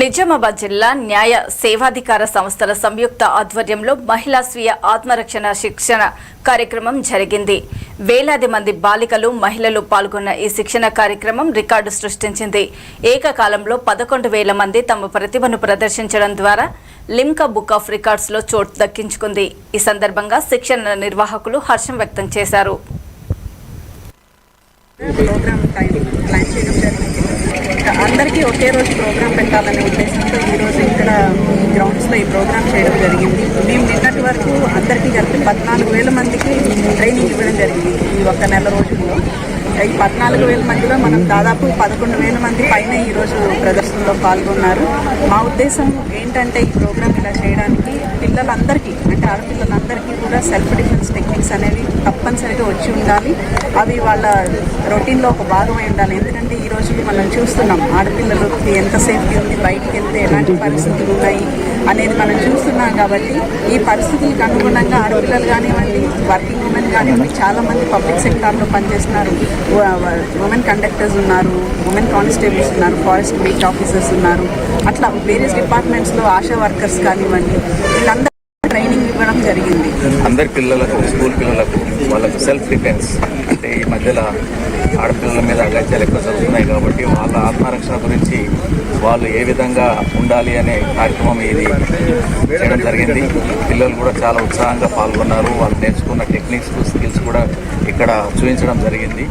నిజామాబాద్ జిల్లా న్యాయ సేవాధికార సంస్థల సంయుక్త ఆధ్వర్యంలో మహిళా స్వీయ ఆత్మరక్షణ శిక్షణ కార్యక్రమం జరిగింది. వేలాది మంది బాలికలు మహిళలు పాల్గొన్న ఈ శిక్షణ కార్యక్రమం రికార్డు సృష్టించింది. ఏకకాలంలో పదకొండు వేల మంది తమ ప్రతిభను ప్రదర్శించడం ద్వారా లిమ్కా బుక్ ఆఫ్ రికార్డ్స్లో చోటు దక్కించుకుంది. ఈ సందర్భంగా శిక్షణ నిర్వాహకులు హర్షం వ్యక్తం చేశారు. ప్రోగ్రామ్ ప్లాన్ చేయడం జరిగింది. అందరికీ ఒకే రోజు ప్రోగ్రామ్ పెట్టాలనే ఉద్దేశంతో ఈరోజు ఇక్కడ ఈ గ్రౌండ్స్లో ఈ ప్రోగ్రామ్ చేయడం జరిగింది. మేము నిన్నటి వరకు అందరికీ కలిపి పద్నాలుగు వేల మందికి ట్రైనింగ్ ఇవ్వడం జరిగింది ఈ ఒక్క నెల రోజుల్లో. ఈ పద్నాలుగు వేల మందిలో మనం దాదాపు పదకొండు వేల మంది పైన ఈరోజు ప్రదర్శనలో పాల్గొన్నారు. మా ఉద్దేశం ఏంటంటే ఈ ప్రోగ్రామ్ ఇలా చేయడానికి పిల్లలందరికీ అంటే ఆడపిల్లలందరికీ కూడా సెల్ఫ్ డిఫెన్స్ టెక్నిక్స్ అనేవి తప్పనిసరిగా వచ్చి ఉండాలి. అవి వాళ్ళ రొటీన్లో ఒక భాగమై ఉండాలి. ఎందుకంటే ఈ రోజు మనం చూస్తున్నాం ఆడపిల్లలకి ఎంత సేఫ్టీ ఉంది బయటికి వెళ్తే ఎలాంటి పరిస్థితులు ఉన్నాయి అనేది మనం చూస్తున్నాం కాబట్టి ఈ పరిస్థితులకు అనుగుణంగా ఆడపిల్లలు కానివ్వండి వర్కింగ్ ఉమెన్ కానివ్వండి చాలా మంది పబ్లిక్ సెక్టార్లో పనిచేస్తున్నారు. ఉమెన్ కండక్టర్స్ ఉన్నారు ఉమెన్ కానిస్టేబుల్స్ ఉన్నారు ఫారెస్ట్ బీచ్ ఆఫీసర్స్ ఉన్నారు. అట్లా వేరియస్ డిపార్ట్మెంట్స్లో ఆశా వర్కర్స్ కానివ్వండి వీళ్ళందరూ జరిగింది. అందరి పిల్లలకు స్కూల్ పిల్లలకు వాళ్ళకు సెల్ఫ్ డిఫెన్స్ అంటే ఈ మధ్యలో ఆడపిల్లల మీద అగత్యాలు ఎక్కువ జరుగుతున్నాయి కాబట్టి వాళ్ళ ఆత్మరక్షణ గురించి వాళ్ళు ఏ విధంగా ఉండాలి అనే కార్యక్రమం ఇది చేయడం జరిగింది. పిల్లలు కూడా చాలా ఉత్సాహంగా పాల్గొన్నారు. వాళ్ళు నేర్చుకున్న టెక్నిక్స్ స్కిల్స్ కూడా ఇక్కడ చూపించడం జరిగింది.